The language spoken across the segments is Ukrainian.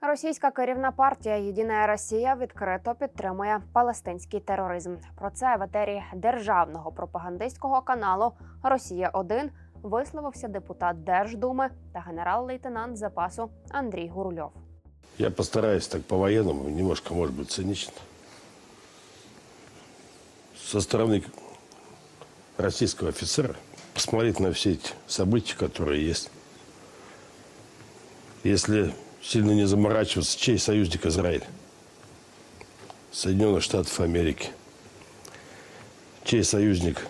Російська керівна партія Єдина Росія відкрито підтримує палестинський тероризм. Про це в етері державного пропагандистського каналу Росія 1 висловився депутат Держдуми та генерал-лейтенант запасу Андрій Гурульов. Я постараюсь так по-военному, немножко, может быть, цинично. Со стороны российского офицера посмотреть на все эти события, которые есть. Если сильно не заморачиваться, чей союзник Израиль? Соединенных Штатов Америки. Чей союзник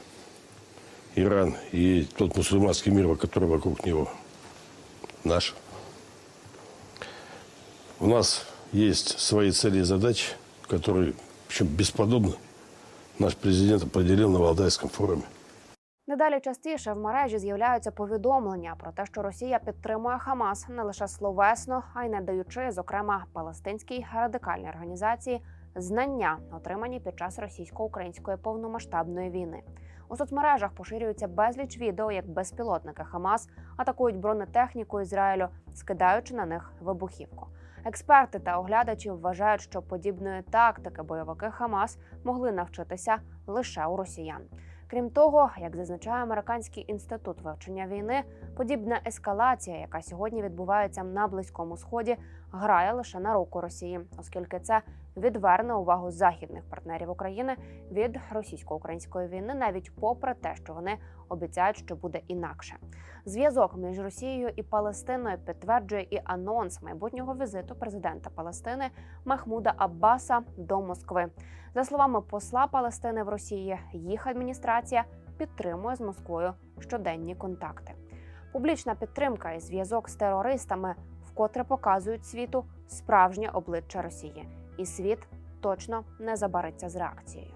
Иран и тот мусульманский мир, который вокруг него? Наш. У нас есть свои цели и задачи, которые, причем бесподобно, наш президент определил на Валдайском форуме. Недалі частіше в мережі з'являються повідомлення про те, що Росія підтримує Хамас не лише словесно, а й не даючи, зокрема, палестинській радикальній організації знання, отримані під час російсько-української повномасштабної війни. У соцмережах поширюється безліч відео, як безпілотники Хамас атакують бронетехніку Ізраїлю, скидаючи на них вибухівку. Експерти та оглядачі вважають, що подібної тактики бойовики Хамас могли навчитися лише у росіян. Крім того, як зазначає американський інститут вивчення війни, подібна ескалація, яка сьогодні відбувається на близькому сході, грає лише на руку Росії, оскільки це відверне увагу західних партнерів України від російсько-української війни, навіть попри те, що вони обіцяють, що буде інакше. Зв'язок між Росією і Палестиною підтверджує і анонс майбутнього візиту президента Палестини Махмуда Аббаса до Москви. За словами посла Палестини в Росії, їх адміністрація підтримує з Москвою щоденні контакти. Публічна підтримка і зв'язок з терористами вкотре показують світу справжнє обличчя Росії, і світ точно не забариться з реакцією.